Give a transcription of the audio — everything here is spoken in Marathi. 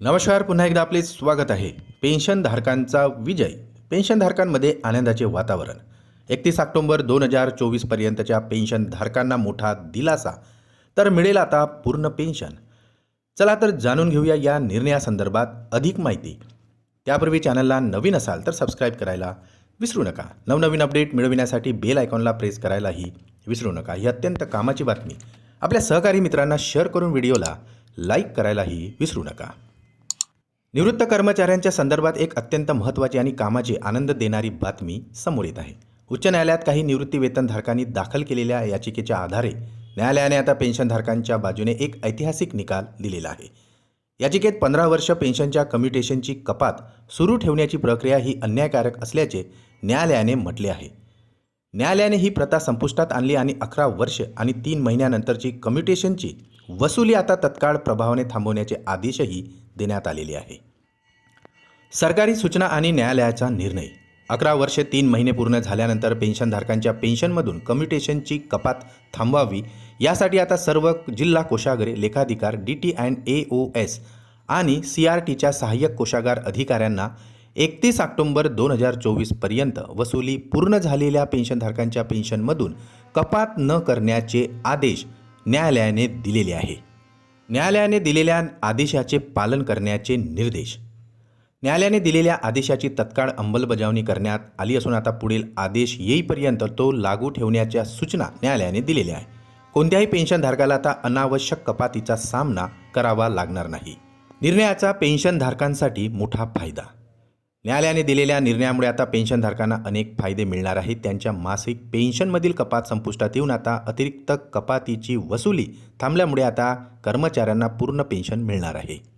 नमस्कार पुन्हा एकदा आपले स्वागत आहे. पेन्शनधारकांचा विजय. पेन्शनधारकांमध्ये आनंदाचे वातावरण. एकतीस ऑक्टोंबर दोन हजार चोवीसपर्यंतच्या पेन्शनधारकांना मोठा दिलासा. तर मिळेल आता पूर्ण पेन्शन. चला तर जाणून घेऊया या निर्णयासंदर्भात अधिक माहिती. त्यापूर्वी चॅनलला नवीन असाल तर सबस्क्राईब करायला विसरू नका. नवनवीन अपडेट मिळविण्यासाठी बेल आयकॉनला प्रेस करायलाही विसरू नका. ही अत्यंत कामाची बातमी. आपल्या सहकारी मित्रांना शेअर करून व्हिडिओला लाईक करायलाही विसरू नका. निवृत्त कर्मचाऱ्यांच्या संदर्भात एक अत्यंत महत्त्वाची आणि कामाची आनंद देणारी बातमी समोर येत आहे. उच्च न्यायालयात काही निवृत्ती वेतनधारकांनी दाखल केलेल्या याचिकेच्या आधारे न्यायालयाने आता पेन्शनधारकांच्या बाजूने एक ऐतिहासिक निकाल दिलेला आहे. याचिकेत पंधरा वर्ष पेन्शनच्या कम्युटेशनची कपात सुरू ठेवण्याची प्रक्रिया ही अन्यायकारक असल्याचे न्यायालयाने म्हटले आहे. न्यायालयाने ही प्रथा संपुष्टात आणली आणि अकरा वर्ष आणि तीन महिन्यानंतरची कम्युटेशनची वसुली आता तत्काळ प्रभावाने थांबवण्याचे आदेशही देण्यात आलेले आहे. सरकारी सूचना आणि न्यायालयाचा निर्णय. अकरा वर्षे तीन महिने पूर्ण झाल्यानंतर पेन्शनधारकांच्या पेन्शनमधून कम्युटेशनची कपात थांबवावी यासाठी आता सर्व जिल्हा कोषागारे लेखाधिकार D T and A O S आणि सी आर टीच्या सहाय्यक कोषागार अधिकाऱ्यांना एकतीस ऑक्टोंबर दोन हजार चोवीसपर्यंत वसुली पूर्ण झालेल्या पेन्शनधारकांच्या पेन्शनमधून कपात न करण्याचे आदेश न्यायालयाने दिलेले आहे. न्यायालयाने दिलेल्या आदेशाचे पालन करण्याचे निर्देश न्यायालयाने दिलेल्या आदेशाची तत्काळ अंमलबजावणी करण्यात आली असून आता पुढील आदेश येईपर्यंत तो लागू ठेवण्याच्या सूचना न्यायालयाने दिलेल्या आहे कोणत्याही पेन्शनधारकाला आता अनावश्यक कपातीचा सामना करावा लागणार नाही. निर्णयाचा पेन्शनधारकांसाठी मोठा फायदा. न्यायालयाने दिलेल्या निर्णयामुळे आता पेन्शनधारकांना अनेक फायदे मिळणार आहेत. त्यांच्या मासिक पेन्शनमधील कपात संपुष्टात येऊन आता अतिरिक्त कपातीची वसुली थांबल्यामुळे आता कर्मचाऱ्यांना पूर्ण पेन्शन मिळणार आहे.